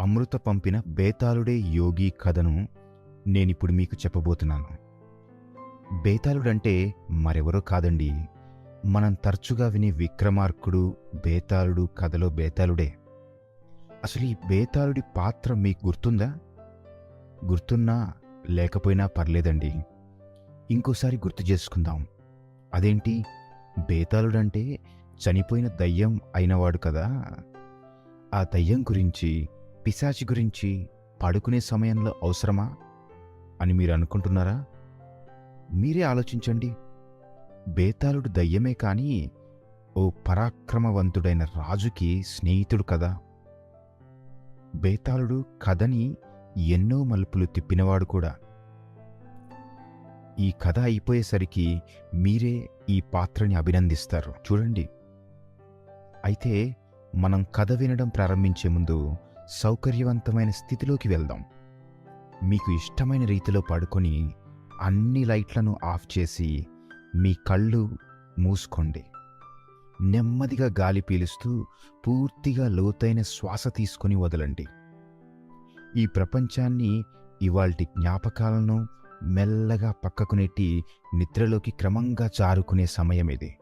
అమృత పంపిన బేతాళుడే యోగి కథను నేనిప్పుడు మీకు చెప్పబోతున్నాను. బేతాళుడంటే మరెవరో కాదండి. మనం తరచుగా వినే విక్రమార్కుడు బేతాళుడు కథలో బేతాళుడే. అసలు ఈ బేతాళుడి పాత్ర మీకు గుర్తుందా? గుర్తున్నా లేకపోయినా పర్లేదండి. ఇంకోసారి గుర్తు చేసుకుందాం. అదేంటి? బేతాళుడంటే చనిపోయిన దయ్యం అయినవాడు కదా? ఆ దయ్యం గురించి పిశాచి గురించి పడుకునే సమయంలో అవసరమా అని మీరు అనుకుంటున్నారా? మీరే ఆలోచించండి. బేతాళుడు దయ్యమే కానీ ఓ పరాక్రమవంతుడైన రాజుకి స్నేహితుడు కదా. బేతాళుడు కథని ఎన్నో మలుపులు తిప్పినవాడు కూడా. ఈ కథ అయిపోయేసరికి మీరే ఈ పాత్రని అభినందిస్తారు. చూడండి. అయితే మనం కథ వినడం ప్రారంభించే ముందు సౌకర్యవంతమైన స్థితిలోకి వెళ్దాం. మీకు ఇష్టమైన రీతిలో పడుకొని అన్ని లైట్లను ఆఫ్ చేసి మీ కళ్ళు మూసుకోండి. నెమ్మదిగా గాలి పీలుస్తూ పూర్తిగా లోతైన శ్వాస తీసుకొని వదలండి. ఈ ప్రపంచాన్ని ఇవాల్టి జ్ఞాపకాలను మెల్లగా పక్కకు నెట్టి నిద్రలోకి క్రమంగా జారుకునే సమయం ఇది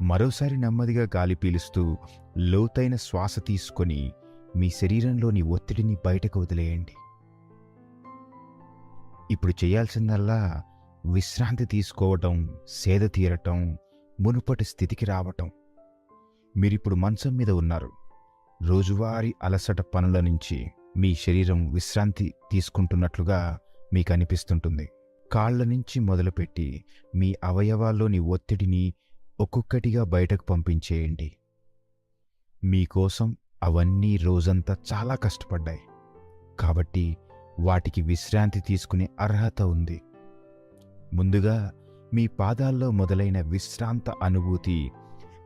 మరోసారి నెమ్మదిగా గాలి పీలుస్తూ లోతైన శ్వాస తీసుకొని మీ శరీరంలోని ఒత్తిడిని బయటకు వదిలేయండి. ఇప్పుడు చేయాల్సిందల్లా విశ్రాంతి తీసుకోవటం సేద తీరటం మునుపటి స్థితికి రావటం. మీరిప్పుడు మంచం మీద ఉన్నారు. రోజువారీ అలసట పనుల నుంచి మీ శరీరం విశ్రాంతి తీసుకుంటున్నట్లుగా మీకు అనిపిస్తుంటుంది కాళ్ళ నుంచి మొదలుపెట్టి మీ అవయవాల్లోని ఒత్తిడిని ఒక్కొక్కటిగా బయటకు పంపించేయండి. మీకోసం అవన్నీ రోజంతా చాలా కష్టపడ్డాయి. కాబట్టి వాటికి విశ్రాంతి తీసుకునే అర్హత ఉంది. ముందుగా మీ పాదాల్లో మొదలైన విశ్రాంత అనుభూతి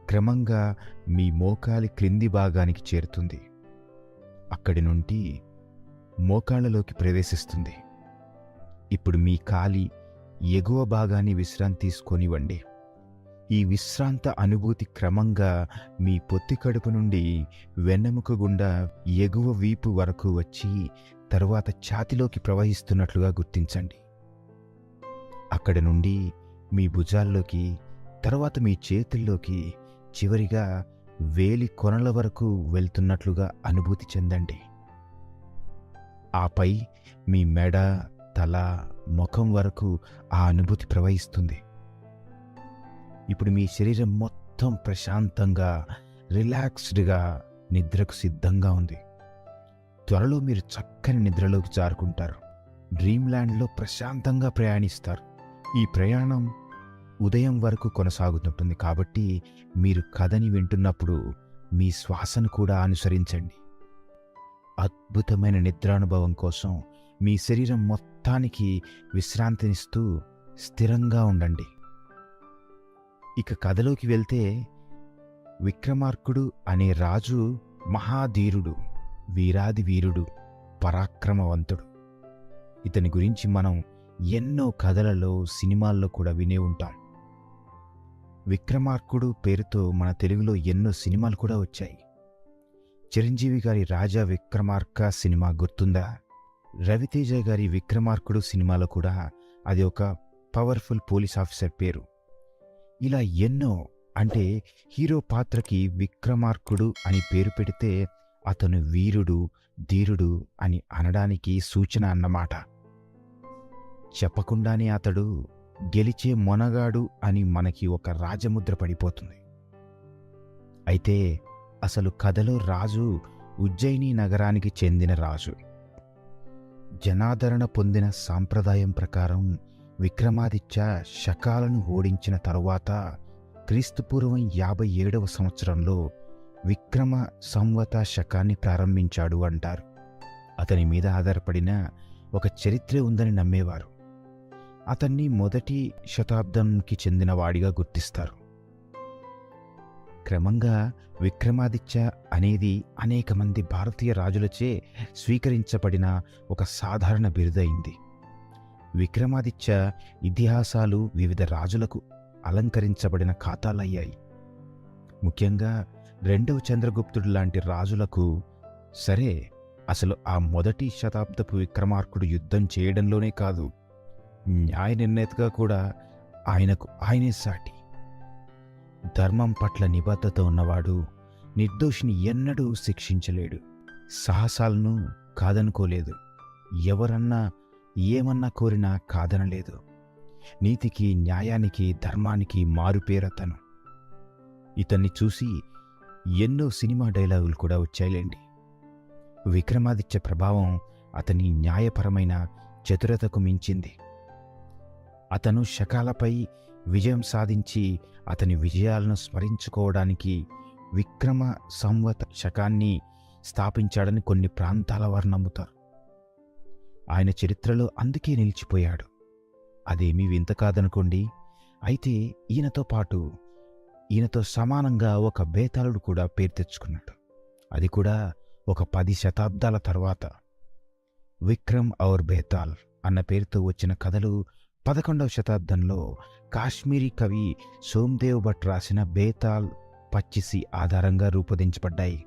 క్రమంగా మీ మోకాలి క్రింది భాగానికి చేరుతుంది. అక్కడి నుండి మోకాళ్ళలోకి ప్రవేశిస్తుంది. ఇప్పుడు మీ కాలి ఎగువ భాగాన్ని విశ్రాంతి తీసుకొనివ్వండి. ఈ విశ్రాంత అనుభూతి క్రమంగా మీ పొత్తి కడుపు నుండి వెన్నెముక గుండా ఎగువ వీపు వరకు వచ్చి తరువాత ఛాతిలోకి ప్రవహిస్తున్నట్లుగా గుర్తించండి. అక్కడి నుండి మీ భుజాల్లోకి తర్వాత మీ చేతుల్లోకి చివరిగా వేలి కొనల వరకు వెళ్తున్నట్లుగా అనుభూతి చెందండి. ఆపై మీ మెడ తల ముఖం వరకు ఆ అనుభూతి ప్రవహిస్తుంది. ఇప్పుడు మీ శరీరం మొత్తం ప్రశాంతంగా రిలాక్స్డ్గా నిద్రకు సిద్ధంగా ఉంది. త్వరలో మీరు చక్కని నిద్రలోకి జారుకుంటారు. డ్రీమ్లాండ్లో ప్రశాంతంగా ప్రయాణిస్తారు. ఈ ప్రయాణం ఉదయం వరకు కొనసాగుతుంటుంది కాబట్టి మీరు కథని వింటున్నప్పుడు మీ శ్వాసను కూడా అనుసరించండి. అద్భుతమైన నిద్రానుభవం కోసం మీ శరీరం మొత్తానికి విశ్రాంతినిస్తూ స్థిరంగా ఉండండి. ఇక కథలోకి వెళ్తే విక్రమార్కుడు అనే రాజు మహాధీరుడు వీరాది వీరుడు పరాక్రమవంతుడు. ఇతని గురించి మనం ఎన్నో కథలలో సినిమాల్లో కూడా వినే ఉంటాం. విక్రమార్కుడు పేరుతో మన తెలుగులో ఎన్నో సినిమాలు కూడా వచ్చాయి. చిరంజీవి గారి రాజా విక్రమార్క సినిమా గుర్తుందా? రవితేజ గారి విక్రమార్కుడు సినిమాలో కూడా అది ఒక పవర్ఫుల్ పోలీస్ ఆఫీసర్ పేరు. ఇలా ఎన్నో అంటే హీరో పాత్రకి విక్రమార్కుడు అని పేరు పెడితే అతను వీరుడు ధీరుడు అని అనడానికి సూచన అన్నమాట. చెప్పకుండానే అతడు గెలిచే మొనగాడు అని మనకి ఒక రాజముద్ర పడిపోతుంది. అయితే అసలు కథలో రాజు ఉజ్జయిని నగరానికి చెందిన రాజు. జనాదరణ పొందిన సాంప్రదాయం ప్రకారం విక్రమాదిత్య శకాలను ఓడించిన తరువాత క్రీస్తుపూర్వం యాభై ఏడవ సంవత్సరంలో విక్రమ సంవత శకాన్ని ప్రారంభించాడు అంటారు. అతని మీద ఆధారపడిన ఒక చరిత్ర ఉందని నమ్మేవారు. అతన్ని మొదటి శతాబ్దంకి చెందిన వాడిగా గుర్తిస్తారు. క్రమంగా విక్రమాదిత్య అనేది అనేక మంది భారతీయ రాజులచే స్వీకరించబడిన ఒక సాధారణ బిరుదైంది విక్రమాదిత్య ఇతిహాసాలు వివిధ రాజులకు అలంకరించబడిన ఖాతాలయ్యాయి. ముఖ్యంగా రెండవ చంద్రగుప్తుడు లాంటి రాజులకు సరే అసలు ఆ మొదటి శతాబ్దపు విక్రమార్కుడు యుద్ధం చేయడంలోనే కాదు న్యాయ నిర్ణేతగా కూడా ఆయనకు ఆయనే సాటి. ధర్మం పట్ల నిబద్ధత ఉన్నవాడు నిర్దోషిని ఎన్నడూ శిక్షించలేడు. సాహసాలను కాదనుకోలేదు. ఎవరన్నా ఏమన్నా కోరినా కాదనలేదు నీతికి న్యాయానికి ధర్మానికి మారుపేరతను ఇతన్ని చూసి ఎన్నో సినిమా డైలాగులు కూడా వచ్చాయిలేండి. విక్రమాదిత్య ప్రభావం అతని న్యాయపరమైన చతురతకు మించింది. అతను శకాలపై విజయం సాధించి అతని విజయాలను స్మరించుకోవడానికి విక్రమ సంవత శకాన్ని స్థాపించాడని కొన్ని ప్రాంతాల వారు నమ్ముతారు. ఆయన చరిత్రలో అందుకే నిలిచిపోయాడు. అదేమీ వింత కాదనుకోండి. అయితే ఈయనతో పాటు ఈయనతో సమానంగా ఒక బేతాళుడు కూడా పేరు తెచ్చుకున్నాడు. అది కూడా ఒక పది శతాబ్దాల తర్వాత. విక్రమ్ ఔర్ బేతాల్ అన్న పేరుతో వచ్చిన కథలు పదకొండవ శతాబ్దంలో కాశ్మీరీ కవి సోమ్దేవ్ భట్ రాసిన బేతాల్ పచ్చిసి ఆధారంగా రూపొందించబడ్డాయి.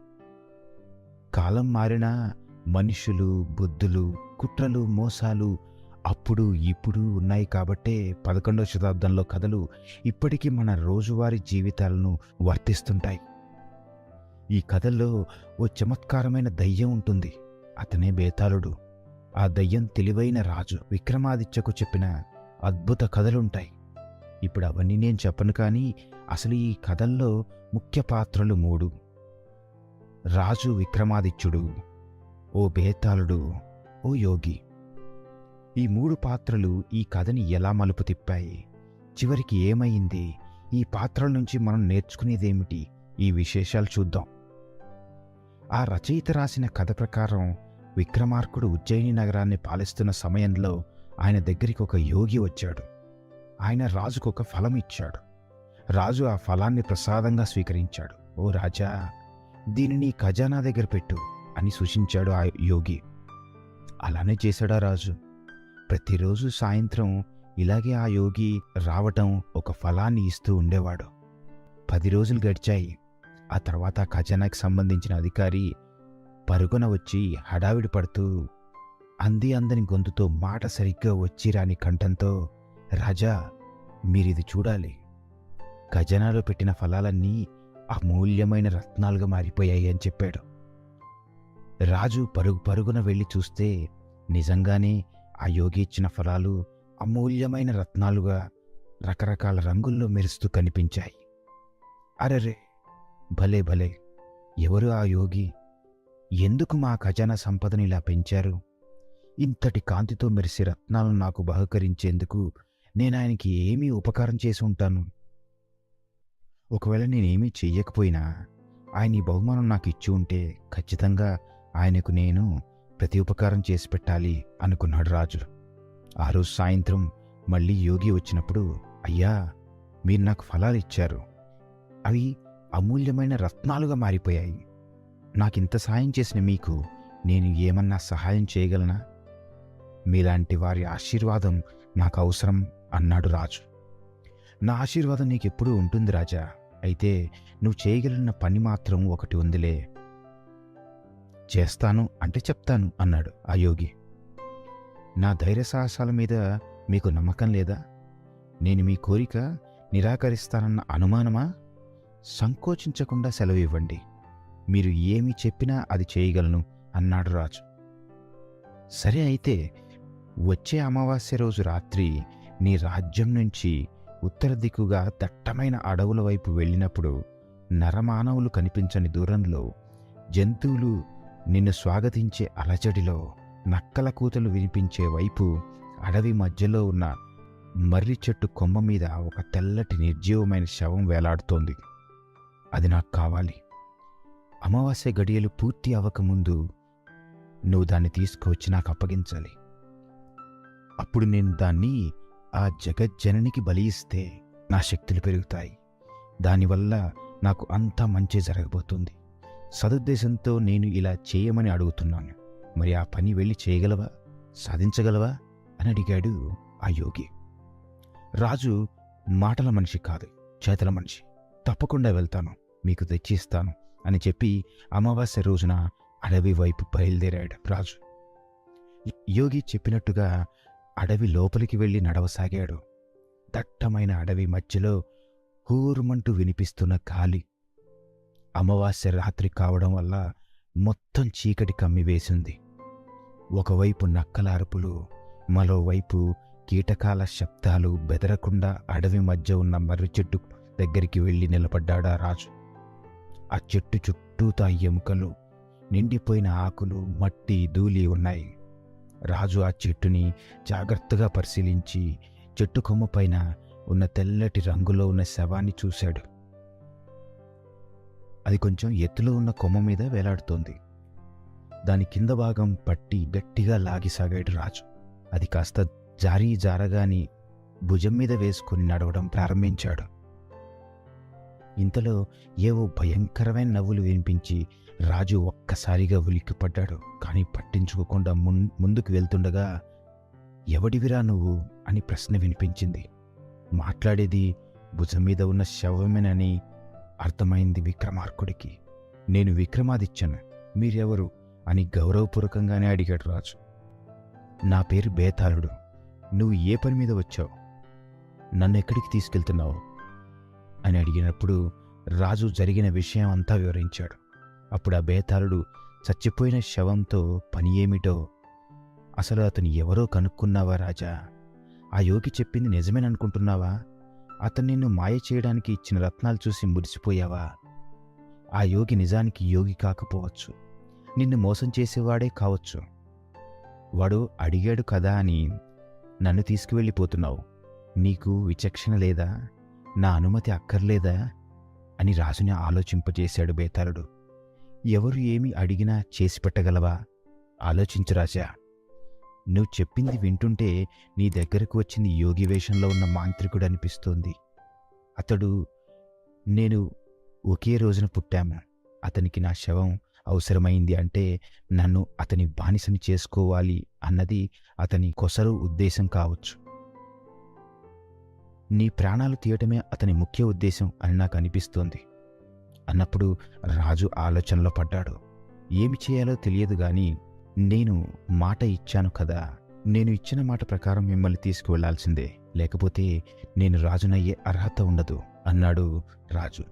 కాలం మారినా మనుషులు బుద్ధులు కుట్రలు మోసాలు అప్పుడు ఇప్పుడు ఉన్నాయి కాబట్టే పదకొండవ శతాబ్దంలో కథలు ఇప్పటికీ మన రోజువారీ జీవితాలను వర్తిస్తుంటాయి. ఈ కథల్లో ఓ చమత్కారమైన దయ్యం ఉంటుంది. అతనే బేతాళుడు. ఆ దయ్యం తెలివైన రాజు. విక్రమాదిత్యకు చెప్పిన అద్భుత కథలుంటాయి. ఇప్పుడు అవన్నీ నేను చెప్పను కానీ అసలు ఈ కథల్లో ముఖ్య పాత్రలు మూడు. రాజు విక్రమాదిత్యుడు. ఓ బేతాళుడు. ఓ యోగి ఈ మూడు పాత్రలు ఈ కథని ఎలా మలుపు తిప్పాయి? చివరికి ఏమైంది? ఈ పాత్రల నుంచి మనం నేర్చుకునేదేమిటి? ఈ విశేషాలు చూద్దాం. ఆ రచయిత రాసిన కథ ప్రకారం విక్రమార్కుడు ఉజ్జయిని నగరాన్ని పాలిస్తున్న సమయంలో ఆయన దగ్గరికి ఒక యోగి వచ్చాడు. ఆయన రాజుకు ఒక ఫలం ఇచ్చాడు. రాజు ఆ ఫలాన్ని ప్రసాదంగా స్వీకరించాడు. ఓ రాజా దీనిని ఖజానా దగ్గర పెట్టు అని సూచించాడు ఆ యోగి. అలానే చేశాడా రాజు. ప్రతిరోజు సాయంత్రం ఇలాగే ఆ యోగి రావటం ఒక ఫలాన్ని ఇస్తూ ఉండేవాడు. పది రోజులు గడిచాయి. ఆ తర్వాత ఖజానాకి సంబంధించిన అధికారి పరుగున వచ్చి హడావిడి పడుతూ అంది అందని గొంతుతో మాట సరిగ్గా వచ్చి రాని కంఠంతో రాజా మీరిది చూడాలి. ఖజానాలో పెట్టిన ఫలాలన్నీ అమూల్యమైన రత్నాలుగా మారిపోయాయి అని చెప్పాడు. రాజు పరుగు పరుగున వెళ్ళి చూస్తే నిజంగానే ఆ యోగి ఇచ్చిన ఫలాలు అమూల్యమైన రత్నాలుగా రకరకాల రంగుల్లో మెరుస్తూ కనిపించాయి. అరెరే! భలే భలే! ఎవరు ఆ యోగి? ఎందుకు మా ఖజానా సంపదని ఇలా పెంచారు? ఇంతటి కాంతితో మెరిసే రత్నాలను నాకు బహుకరించేందుకు నేను ఆయనకి ఏమీ ఉపకారం చేసి ఉంటాను? ఒకవేళ నేనేమీ చెయ్యకపోయినా ఆయన ఈ బహుమానం నాకు ఇచ్చి ఉంటే ఖచ్చితంగా ఆయనకు నేను ప్రతి ఉపకారం చేసి పెట్టాలి అనుకున్నాడు రాజు. ఆ రోజు సాయంత్రం మళ్ళీ యోగి వచ్చినప్పుడు అయ్యా మీరు నాకు ఫలాలు ఇచ్చారు. అవి అమూల్యమైన రత్నాలుగా మారిపోయాయి. నాకింత సాయం చేసిన మీకు నేను ఏమన్నా సహాయం చేయగలనా? మీలాంటి వారి ఆశీర్వాదం నాకు అవసరం అన్నాడు రాజు. నా ఆశీర్వాదం నీకెప్పుడూ ఉంటుంది రాజా. అయితే నువ్వు చేయగలిగిన పని మాత్రం ఒకటి ఉందిలే. చేస్తాను అంటే చెప్తాను అన్నాడు ఆ యోగి. నా ధైర్య సాహసాల మీద మీకు నమ్మకం లేదా? నేను మీ కోరిక నిరాకరిస్తానన్న అనుమానమా? సంకోచించకుండా సెలవు ఇవ్వండి. మీరు ఏమి చెప్పినా అది చేయగలను అన్నాడు రాజు. సరే అయితే వచ్చే అమావాస్య రోజు రాత్రి నీ రాజ్యం నుంచి ఉత్తర దిక్కుగా దట్టమైన అడవుల వైపు వెళ్ళినప్పుడు నరమానవులు కనిపించని దూరంలో జంతువులు నిన్ను స్వాగతించే అలజడిలో నక్కల కూతలు వినిపించే వైపు అడవి మధ్యలో ఉన్న మర్రి చెట్టు కొమ్మ మీద ఒక తెల్లటి నిర్జీవమైన శవం వేలాడుతోంది. అది నాకు కావాలి. అమావాస్య గడియలు పూర్తి అవ్వకముందు నువ్వు దాన్ని తీసుకువచ్చి నాకు అప్పగించాలి. అప్పుడు నేను దాన్ని ఆ జగజ్జననికి బలి ఇస్తే నా శక్తులు పెరుగుతాయి. దానివల్ల నాకు అంతా మంచి జరగబోతుంది. సదుద్దేశంతో నేను ఇలా చేయమని అడుగుతున్నాను. మరి ఆ పని వెళ్ళి చేయగలవా? సాధించగలవా? అని అడిగాడు ఆ యోగి. రాజు మాటల మనిషి కాదు చేతల మనిషి. తప్పకుండా వెళ్తాను మీకు తెచ్చిస్తాను అని చెప్పి అమావాస్య రోజున అడవి వైపు బయలుదేరాడు రాజు. యోగి చెప్పినట్టుగా అడవి లోపలికి వెళ్ళి నడవసాగాడు. దట్టమైన అడవి మధ్యలో హూరుమంటూ వినిపిస్తున్న గాలి అమావాస్య రాత్రి కావడం వల్ల మొత్తం చీకటి కమ్మివేసింది ఒకవైపు నక్కల అరుపులు మరోవైపు కీటకాల శబ్దాలు బెదరకుండా అడవి మధ్య ఉన్న మర్రి చెట్టు దగ్గరికి వెళ్ళి నిలబడ్డాడా రాజు. ఆ చెట్టు చుట్టూతా ఎముకలు నిండిపోయిన ఆకులు మట్టి ధూళి ఉన్నాయి. రాజు ఆ చెట్టుని జాగ్రత్తగా పరిశీలించి చెట్టు కొమ్మ పైన ఉన్న తెల్లటి రంగులో ఉన్న శవాన్ని చూశాడు. అది కొంచెం ఎత్తులో ఉన్న కొమ్మ మీద వేలాడుతోంది. దాని కింద భాగం పట్టి గట్టిగా లాగిసాగాడు రాజు. అది కాస్త జారీ జారగాని భుజం మీద వేసుకుని నడవడం ప్రారంభించాడు. ఇంతలో ఏవో భయంకరమైన నవ్వులు వినిపించి రాజు ఒక్కసారిగా ఉలిక్కిపడ్డాడు. కానీ పట్టించుకోకుండా మున్ ముందుకు వెళ్తుండగా ఎవడివిరా నువ్వు? అని ప్రశ్న వినిపించింది. మాట్లాడేది భుజం మీద ఉన్న శవమేనని అర్థమైంది విక్రమార్కుడికి. నేను విక్రమాదిత్యను. మీరెవరు? అని గౌరవపూర్వకంగానే అడిగాడు రాజు. నా పేరు బేతాళుడు. నువ్వు ఏ పని మీద వచ్చావు? నన్ను ఎక్కడికి తీసుకెళ్తున్నావు? అని అడిగినప్పుడు రాజు జరిగిన విషయం అంతా వివరించాడు. అప్పుడు ఆ బేతాళుడు చచ్చిపోయిన శవంతో పని ఏమిటో? అసలు అతను ఎవరో కనుక్కున్నావా రాజా? ఆ యోగి చెప్పింది నిజమేననుకుంటున్నావా? అతను నిన్ను మాయ చేయడానికి ఇచ్చిన రత్నాలు చూసి మురిసిపోయావా? ఆ యోగి నిజానికి యోగి కాకపోవచ్చు. నిన్ను మోసం చేసేవాడే కావచ్చు. వాడు అడిగాడు కదా అని నన్ను తీసుకువెళ్ళిపోతున్నావు. నీకు విచక్షణ లేదా? నా అనుమతి అక్కర్లేదా? అని రాజుని ఆలోచింపజేశాడు బేతాళుడు. ఎవరు ఏమి అడిగినా చేసి పెట్టగలవా? ఆలోచించు రాజా. నువ్వు చెప్పింది వింటుంటే నీ దగ్గరకు వచ్చింది యోగి వేషంలో ఉన్న మాంత్రికుడు అనిపిస్తోంది. అతడు నేను ఒకే రోజున పుట్టాము. అతనికి నా శవం అవసరమైంది అంటే నన్ను అతని బానిసని చేసుకోవాలి అన్నది అతని కొసరు ఉద్దేశం కావచ్చు. నీ ప్రాణాలు తీయటమే అతని ముఖ్య ఉద్దేశం అని నాకు అనిపిస్తోంది. అన్నప్పుడు రాజు ఆలోచనలో పడ్డాడు. ఏమి చేయాలో తెలియదు కానీ నేను మాట ఇచ్చాను కదా. నేను ఇచ్చిన మాట ప్రకారం మిమ్మల్ని తీసుకువెళ్ళాల్సిందే. లేకపోతే నేను రాజునయ్యే అర్హత ఉండదు అన్నాడు రాజు.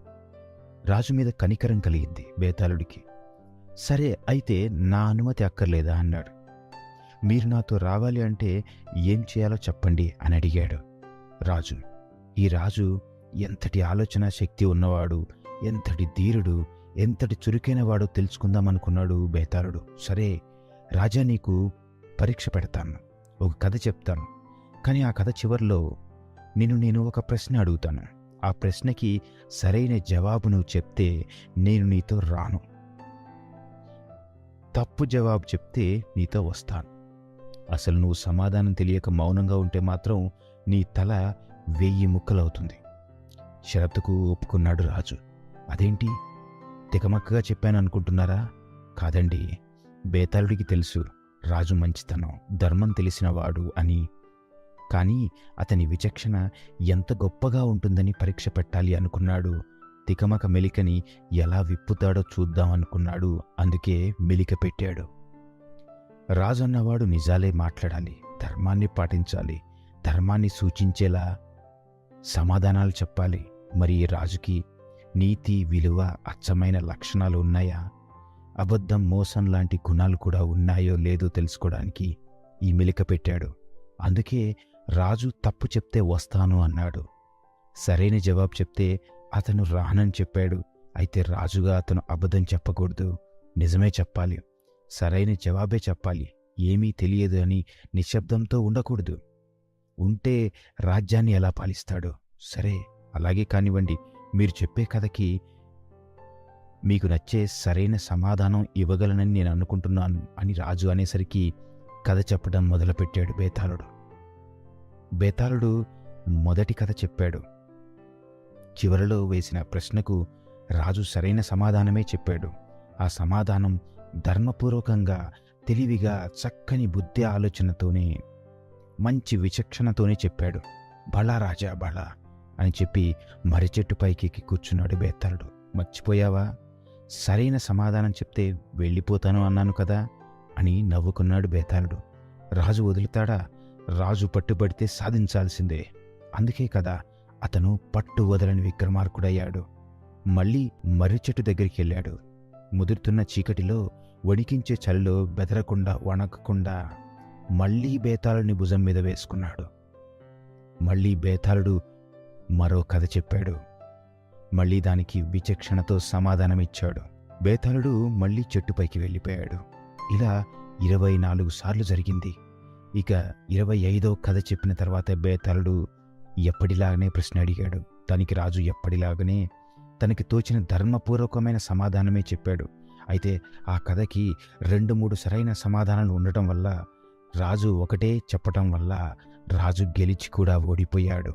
రాజు మీద కనికరం కలిగింది బేతాళుడికి. సరే అయితే నా అనుమతి అక్కర్లేదా? అన్నాడు. మీరు నాతో రావాలి అంటే ఏం చేయాలో చెప్పండి అని అడిగాడు రాజు. ఈ రాజు ఎంతటి ఆలోచన శక్తి ఉన్నవాడు ఎంతటి ధీరుడు ఎంతటి చురుకైన వాడో తెలుసుకుందామనుకున్నాడు బేతాళుడు. సరే రాజా నీకు పరీక్ష పెడతాను. ఒక కథ చెప్తాను. కానీ ఆ కథ చివర్లో నేను నేను ఒక ప్రశ్న అడుగుతాను. ఆ ప్రశ్నకి సరైన జవాబు నువ్వు చెప్తే నేను నీతో రాను. తప్పు జవాబు చెప్తే నీతో వస్తాను. అసలు నువ్వు సమాధానం తెలియక మౌనంగా ఉంటే మాత్రం నీ తల వెయ్యి ముక్కలవుతుంది. షరతుకు ఒప్పుకున్నాడు రాజు. అదేంటి? తికమక్కగా చెప్పాను అనుకుంటున్నారా? కాదండి. బేతాళుడికి తెలుసు రాజు మంచితనం ధర్మం తెలిసినవాడు అని. కానీ అతని విచక్షణ ఎంత గొప్పగా ఉంటుందని పరీక్ష పెట్టాలి అనుకున్నాడు. తికమక మెలికని ఎలా విప్పుతాడో చూద్దామనుకున్నాడు అందుకే మెలిక పెట్టాడు. రాజు అన్నవాడు నిజాలే మాట్లాడాలి ధర్మాన్ని పాటించాలి ధర్మాన్ని సూచించేలా సమాధానాలు చెప్పాలి. మరి రాజుకి నీతి విలువ అచ్చమైన లక్షణాలు ఉన్నాయా? అబద్ధం మోసం లాంటి గుణాలు కూడా ఉన్నాయో లేదో తెలుసుకోవడానికి ఈ మెలిక పెట్టాడు. అందుకే రాజు తప్పు చెప్తే వస్తాను అన్నాడు. సరైన జవాబు చెప్తే అతను రానని చెప్పాడు. అయితే రాజుగా అతను అబద్ధం చెప్పకూడదు. నిజమే చెప్పాలి. సరైన జవాబే చెప్పాలి. ఏమీ తెలియదు అని నిశ్శబ్దంతో ఉండకూడదు. ఉంటే రాజ్యాన్ని ఎలా పాలిస్తాడు? సరే అలాగే కానివ్వండి. మీరు చెప్పే కథకి మీకు నచ్చే సరైన సమాధానం ఇవ్వగలనని నేను అనుకుంటున్నాను అని రాజు అనేసరికి కథ చెప్పడం మొదలుపెట్టాడు బేతాళుడు. బేతాళుడు మొదటి కథ చెప్పాడు. చివరిలో వేసిన ప్రశ్నకు రాజు సరైన సమాధానమే చెప్పాడు. ఆ సమాధానం ధర్మపూర్వకంగా తెలివిగా చక్కని బుద్ధి ఆలోచనతోనే మంచి విచక్షణతోనే చెప్పాడు. బళా రాజా బళా అని చెప్పి మర్రి చెట్టు పైకి కూర్చున్నాడు బేతాళుడు. మర్చిపోయావా? సరైన సమాధానం చెప్తే వెళ్ళిపోతాను అన్నాను కదా అని నవ్వుకున్నాడు బేతాళుడు. రాజు వదులుతాడా? రాజు పట్టుబడితే సాధించాల్సిందే. అందుకే కదా అతను పట్టు వదలని విక్రమార్కుడయ్యాడు. మళ్ళీ మర్రి చెట్టు దగ్గరికి వెళ్ళాడు. ముదురుతున్న చీకటిలో వణికించే చలిలో బెదరకుండా వణకకుండా మళ్ళీ బేతాళుని భుజం మీద వేసుకున్నాడు. మళ్ళీ బేతాళుడు మరో కథ చెప్పాడు. మళ్ళీ దానికి విచక్షణతో సమాధానమిచ్చాడు. బేతాళుడు మళ్ళీ చెట్టుపైకి వెళ్ళిపోయాడు. ఇలా ఇరవై నాలుగు సార్లు జరిగింది. ఇక ఇరవై ఐదో కథ చెప్పిన తర్వాత బేతాళుడు ఎప్పటిలాగనే ప్రశ్న అడిగాడు. తనకి రాజు ఎప్పటిలాగనే తనకి తోచిన ధర్మపూర్వకమైన సమాధానమే చెప్పాడు. అయితే ఆ కథకి రెండు మూడు సరైన సమాధానాలు ఉండటం వల్ల రాజు ఒకటే చెప్పటం వల్ల రాజు గెలిచి కూడా ఓడిపోయాడు.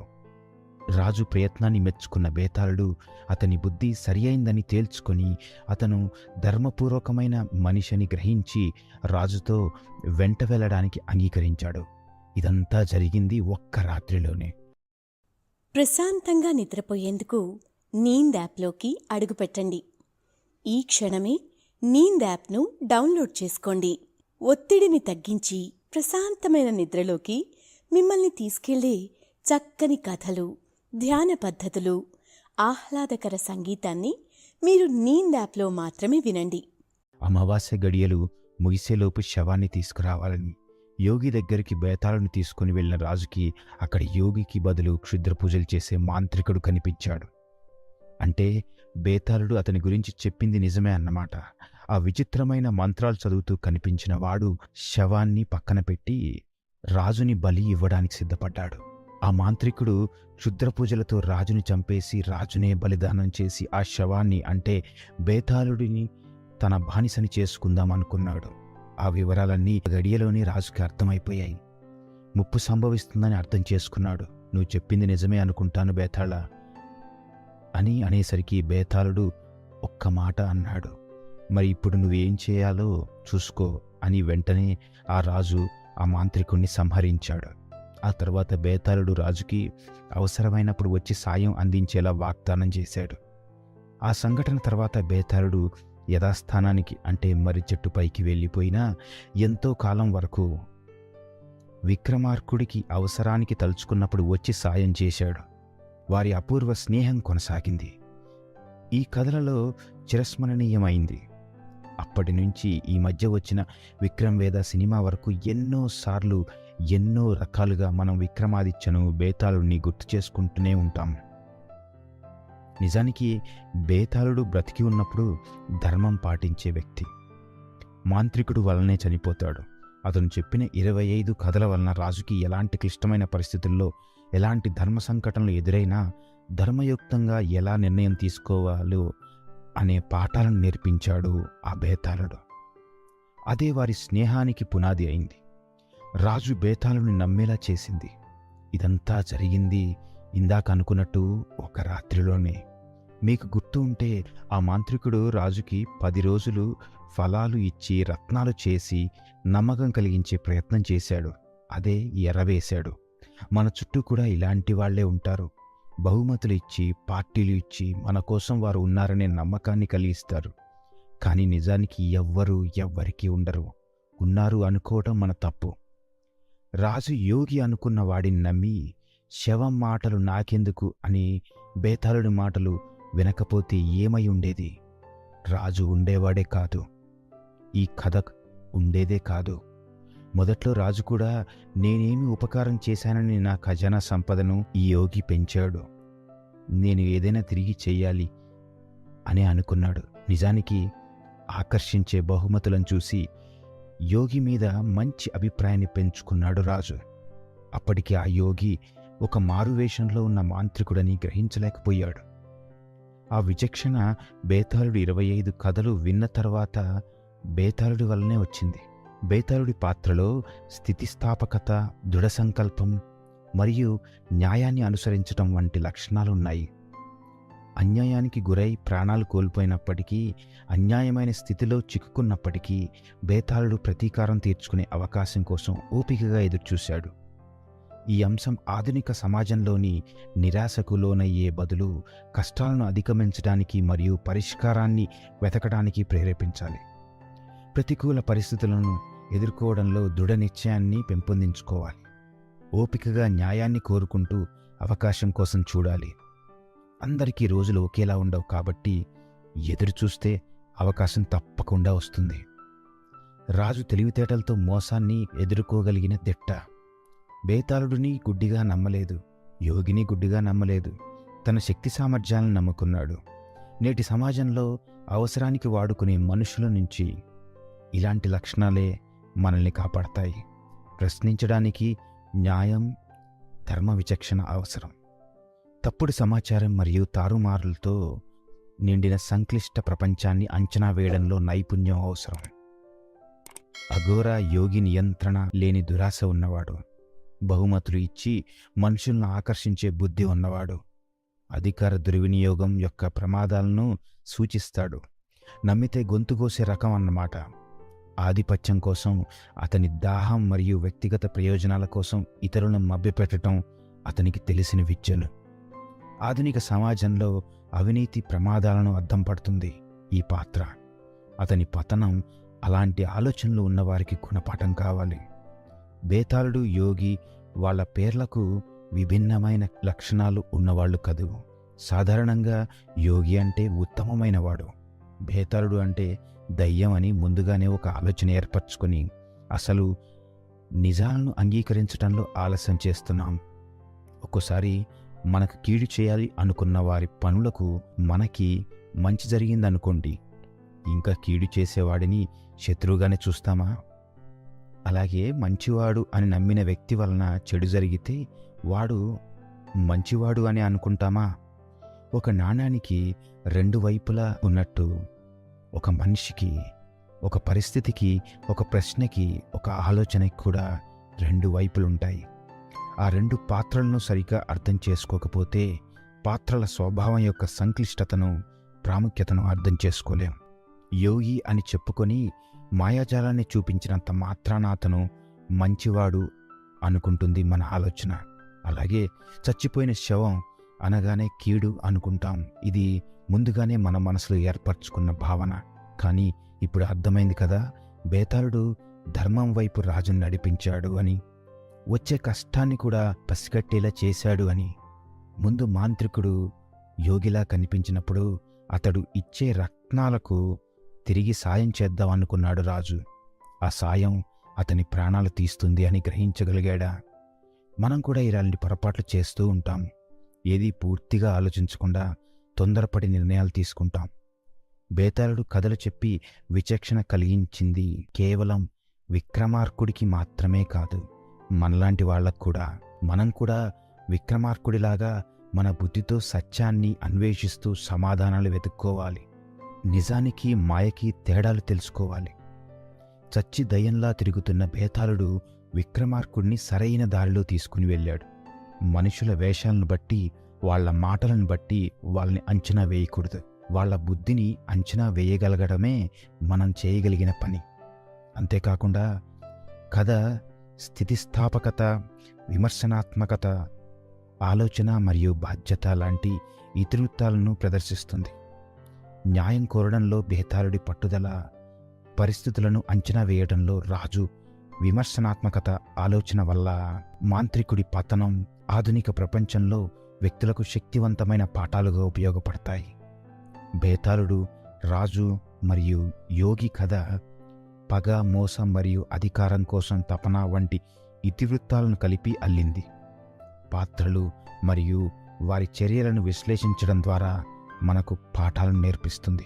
రాజు ప్రయత్నాన్ని మెచ్చుకున్న బేతాళుడు అతని బుద్ధి సరియైందని తేల్చుకొని అతను ధర్మపూర్వకమైన మనిషిని గ్రహించి రాజుతో వెంట వెళ్ళడానికి అంగీకరించాడు. ఇదంతా జరిగింది ఒక్క రాత్రిలోనే. ప్రశాంతంగా నిద్రపోయేందుకు నీంద్ యాప్లోకి అడుగుపెట్టండి ఈ క్షణమే నీంద్ యాప్ను డౌన్లోడ్ చేసుకోండి. ఒత్తిడిని తగ్గించి ప్రశాంతమైన నిద్రలోకి మిమ్మల్ని తీసుకెళ్ళే చక్కని కథలు. ధ్యాన పద్ధతులు ఆహ్లాదకర సంగీతాన్ని మీరు నీంద్ యాప్లో మాత్రమే వినండి. అమావాస్య గడియలు ముగిసేలోపు శవాన్ని తీసుకురావాలని యోగి దగ్గరికి బేతాళుని తీసుకుని వెళ్ళిన రాజుకి అక్కడ యోగికి బదులు క్షుద్ర పూజలు చేసే మాంత్రికుడు కనిపించాడు. అంటే బేతాళుడు అతని గురించి చెప్పింది నిజమే అన్నమాట. ఆ విచిత్రమైన మంత్రాలు చదువుతూ కనిపించిన వాడు శవాన్ని పక్కన పెట్టి రాజుని బలి ఇవ్వడానికి సిద్ధపడ్డాడు. ఆ మాంత్రికుడు క్షుద్రపూజలతో రాజుని చంపేసి రాజునే బలిదానం చేసి ఆ శవాన్ని అంటే బేతాళుడిని తన బానిసని చేసుకుందాం అనుకున్నాడు. ఆ వివరాలన్నీ గడియలోనే రాజుకి అర్థమైపోయాయి. ముప్పు సంభవిస్తుందని అర్థం చేసుకున్నాడు. నువ్వు చెప్పింది నిజమే అనుకుంటాను బేతాళ అని అనేసరికి బేతాళుడు ఒక్క మాట అన్నాడు. మరి ఇప్పుడు నువ్వేం చేయాలో చూసుకో అని వెంటనే ఆ రాజు ఆ మాంత్రికుణ్ణి సంహరించాడు. ఆ తర్వాత బేతాళుడు రాజుకి అవసరమైనప్పుడు వచ్చి సాయం అందించేలా వాగ్దానం చేశాడు. ఆ సంఘటన తర్వాత బేతాళుడు యథాస్థానానికి అంటే మర్రి చెట్టు పైకి వెళ్ళిపోయినా ఎంతో కాలం వరకు విక్రమార్కుడికి అవసరానికి తలుచుకున్నప్పుడు వచ్చి సాయం చేశాడు. వారి అపూర్వ స్నేహం కొనసాగింది. ఈ కథలలో చిరస్మరణీయమైంది. అప్పటి నుంచి ఈ మధ్య వచ్చిన విక్రమ్ వేద సినిమా వరకు ఎన్నోసార్లు ఎన్నో రకాలుగా మనం విక్రమాదిత్యను బేతాళుడిని గుర్తు చేసుకుంటూనే ఉంటాం. నిజానికి బేతాళుడు బ్రతికి ఉన్నప్పుడు ధర్మం పాటించే వ్యక్తి. మాంత్రికుడు వలనే చనిపోతాడు. అతను చెప్పిన ఇరవై ఐదు కథల వలన రాజుకి ఎలాంటి క్లిష్టమైన పరిస్థితుల్లో ఎలాంటి ధర్మ సంఘటనలు ఎదురైనా ధర్మయుక్తంగా ఎలా నిర్ణయం తీసుకోవాలో అనే పాఠాలను నేర్పించాడు ఆ బేతాళుడు. అదే వారి స్నేహానికి పునాది అయింది. రాజు బేతాళుని నమ్మేలా చేసింది. ఇదంతా జరిగింది ఇందాక అనుకున్నట్టు ఒక రాత్రిలోనే. మీకు గుర్తు ఉంటే ఆ మాంత్రికుడు రాజుకి పది రోజులు ఫలాలు ఇచ్చి రత్నాలు చేసి నమ్మకం కలిగించే ప్రయత్నం చేశాడు. అదే ఎర్రవేశాడు మన చుట్టూ కూడా ఇలాంటి వాళ్ళే ఉంటారు. బహుమతులు ఇచ్చి పార్టీలు ఇచ్చి మన కోసం వారు ఉన్నారనే నమ్మకాన్ని కలిగిస్తారు. కానీ నిజానికి ఎవ్వరూ ఎవ్వరికీ ఉండరు. ఉన్నారు అనుకోవటం మన తప్పు. రాజు యోగి అనుకున్న వాడిని నమ్మి శవం మాటలు నాకెందుకు అని బేతాళుడి మాటలు వినకపోతే ఏమై ఉండేది? రాజు ఉండేవాడే కాదు. ఈ కథ ఉండేదే కాదు. మొదట్లో రాజు కూడా నేనేమి ఉపకారం చేశానని నా ఖజానా సంపదను ఈ యోగి పెంచాడు. నేను ఏదైనా తిరిగి చెయ్యాలి అని అనుకున్నాడు. నిజానికి ఆకర్షించే బహుమతులను చూసి యోగి మీద మంచి అభిప్రాయాన్ని పెంచుకున్నాడు రాజు. అప్పటికి ఆ యోగి ఒక మారువేషంలో ఉన్న మాంత్రికుడని గ్రహించలేకపోయాడు. ఆ విచక్షణ బేతాళుడు ఇరవై ఐదు కథలు విన్న తర్వాత బేతాళుడి వల్లనే వచ్చింది. బేతాళుడి పాత్రలో స్థితిస్థాపకత దృఢ సంకల్పం మరియు న్యాయాన్ని అనుసరించటం వంటి లక్షణాలున్నాయి. అన్యాయానికి గురై ప్రాణాలు కోల్పోయినప్పటికీ అన్యాయమైన స్థితిలో చిక్కుకున్నప్పటికీ బేతాళుడు ప్రతీకారం తీర్చుకునే అవకాశం కోసం ఓపికగా ఎదురుచూశాడు. ఈ అంశం ఆధునిక సమాజంలోని నిరాశకు లోనయ్యే బదులు కష్టాలను అధిగమించడానికి మరియు పరిష్కారాన్ని వెతకడానికి ప్రేరేపించాలి. ప్రతికూల పరిస్థితులను ఎదుర్కోవడంలో దృఢ నిశ్చయాన్ని పెంపొందించుకోవాలి. ఓపికగా న్యాయాన్ని కోరుకుంటూ అవకాశం కోసం చూడాలి. అందరికీ రోజులు ఒకేలా ఉండవు కాబట్టి ఎదురు చూస్తే అవకాశం తప్పకుండా వస్తుంది. రాజు తెలివితేటలతో మోసాన్ని ఎదుర్కోగలిగిన దిట్ట. బేతాళుడిని గుడ్డిగా నమ్మలేదు. యోగిని గుడ్డిగా నమ్మలేదు. తన శక్తి సామర్థ్యాలను నమ్ముకున్నాడు. నేటి సమాజంలో అవసరానికి వాడుకునే మనుషుల నుంచి ఇలాంటి లక్షణాలే మనల్ని కాపాడతాయి. ప్రశ్నించడానికి న్యాయం ధర్మ విచక్షణ అవసరం. తప్పుడు సమాచారం మరియు తారుమారులతో నిండిన సంక్లిష్ట ప్రపంచాన్ని అంచనా వేయడంలో నైపుణ్యం అవసరం. అఘోర యోగి నియంత్రణ లేని దురాశ ఉన్నవాడు. బహుమతులు ఇచ్చి మనుషులను ఆకర్షించే బుద్ధి ఉన్నవాడు. అధికార దుర్వినియోగం యొక్క ప్రమాదాలను సూచిస్తాడు. నమ్మితే గొంతుకోసే రకం అన్నమాట. ఆధిపత్యం కోసం అతని దాహం మరియు వ్యక్తిగత ప్రయోజనాల కోసం ఇతరులను మభ్యపెట్టడం అతనికి తెలిసిన విద్యలు. ఆధునిక సమాజంలో అవినీతి ప్రమాదాలను అద్దం పడుతుంది ఈ పాత్ర. అతని పతనం అలాంటి ఆలోచనలు ఉన్నవారికి గుణపాఠం కావాలి. బేతాళుడు యోగి వాళ్ళ పేర్లకు విభిన్నమైన లక్షణాలు ఉన్నవాళ్ళు కదువు సాధారణంగా యోగి అంటే ఉత్తమమైనవాడు. బేతాళుడు అంటే దయ్యం అని ముందుగానే ఒక ఆలోచన ఏర్పరచుకొని అసలు నిజాలను అంగీకరించడంలో ఆలస్యం చేస్తున్నాం. ఒక్కోసారి మనకు కీడు చేయాలి అనుకున్న వారి పనులకు మనకి మంచి జరిగిందనుకోండి. ఇంకా కీడు చేసేవాడిని శత్రువుగానే చూస్తామా? అలాగే మంచివాడు అని నమ్మిన వ్యక్తి వలన చెడు జరిగితే వాడు మంచివాడు అని అనుకుంటామా? ఒక నాణానికి రెండు వైపులా ఉన్నట్టు ఒక మనిషికి ఒక పరిస్థితికి ఒక ప్రశ్నకి ఒక ఆలోచనకి కూడా రెండు వైపులుంటాయి. ఆ రెండు పాత్రలను సరిగ్గా అర్థం చేసుకోకపోతే పాత్రల స్వభావం యొక్క సంక్లిష్టతను ప్రాముఖ్యతను అర్థం చేసుకోలేం. యోగి అని చెప్పుకొని మాయాజాలాన్ని చూపించినంత మాత్రాన అతను మంచివాడు అనుకుంటుంది మన ఆలోచన. అలాగే చచ్చిపోయిన శవం అనగానే కీడు అనుకుంటాం. ఇది ముందుగానే మన మనసులో ఏర్పరచుకున్న భావన. కానీ ఇప్పుడు అర్థమైంది కదా బేతాళుడు ధర్మం వైపు రాజును నడిపించాడు అని. వచ్చే కష్టాన్ని కూడా పసిగట్టేలా చేశాడు అని. ముందు మాంత్రికుడు యోగిలా కనిపించినప్పుడు అతడు ఇచ్చే రత్నాలకు తిరిగి సాయం చేద్దాం అనుకున్నాడు రాజు. ఆ సాయం అతని ప్రాణాలు తీస్తుంది అని గ్రహించగలిగాడా? మనం కూడా ఇలాంటి పొరపాట్లు చేస్తూ ఉంటాం. ఏది పూర్తిగా ఆలోచించకుండా తొందరపడి నిర్ణయాలు తీసుకుంటాం. బేతాళుడు కథలు చెప్పి విచక్షణ కలిగించింది కేవలం విక్రమార్కుడికి మాత్రమే కాదు. మనలాంటి వాళ్ళకు కూడా మనం కూడా విక్రమార్కుడిలాగా మన బుద్ధితో సత్యాన్ని అన్వేషిస్తూ సమాధానాలు వెతుక్కోవాలి. నిజానికి మాయకి తేడాలు తెలుసుకోవాలి. చచ్చి దయ్యంలా తిరుగుతున్న బేతాళుడు విక్రమార్కుడిని సరైన దారిలో తీసుకుని వెళ్ళాడు. మనుషుల వేషాలను బట్టి వాళ్ళ మాటలను బట్టి వాళ్ళని అంచనా వేయకూడదు. వాళ్ళ బుద్ధిని అంచనా వేయగలగడమే మనం చేయగలిగిన పని. అంతేకాకుండా కథ స్థితిస్థాపకత విమర్శనాత్మకత ఆలోచన మరియు బాధ్యత లాంటి ఇతివృత్తాలను ప్రదర్శిస్తుంది. న్యాయం కోరడంలో బేతాళుడి పట్టుదల పరిస్థితులను అంచనా వేయడంలో రాజు విమర్శనాత్మకత ఆలోచన వల్ల మాంత్రికుడి పతనం ఆధునిక ప్రపంచంలో వ్యక్తులకు శక్తివంతమైన పాఠాలుగా ఉపయోగపడతాయి. బేతాళుడు రాజు మరియు యోగి కథ పగ మోసం మరియు అధికారం కోసం తపన వంటి ఇతివృత్తాలను కలిపి అల్లింది. పాత్రలు మరియు వారి చర్యలను విశ్లేషించడం ద్వారా మనకు పాఠాలను నేర్పిస్తుంది.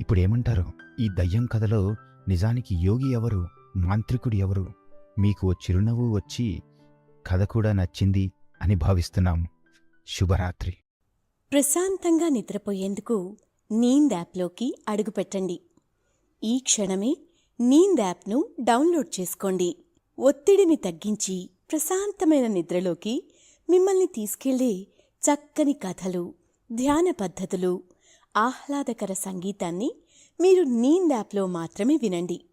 ఇప్పుడు ఏమంటారు ఈ దయ్యం కథలో నిజానికి యోగి ఎవరు? మాంత్రికుడు ఎవరు? మీకు ఓ చిరునవ్వు వచ్చి కథ కూడా నచ్చింది అని భావిస్తున్నాం. శుభరాత్రి. ప్రశాంతంగా నిద్రపోయేందుకు నీంద్ యాప్లోకి అడుగుపెట్టండి. ఈ క్షణమే నీంద్ యాప్ను డౌన్లోడ్ చేసుకోండి. ఒత్తిడిని తగ్గించి ప్రశాంతమైన నిద్రలోకి మిమ్మల్ని తీసుకెళ్ళే చక్కని కథలు ధ్యాన పద్ధతులు ఆహ్లాదకర సంగీతాన్ని మీరు నీంద్ యాప్లో మాత్రమే వినండి.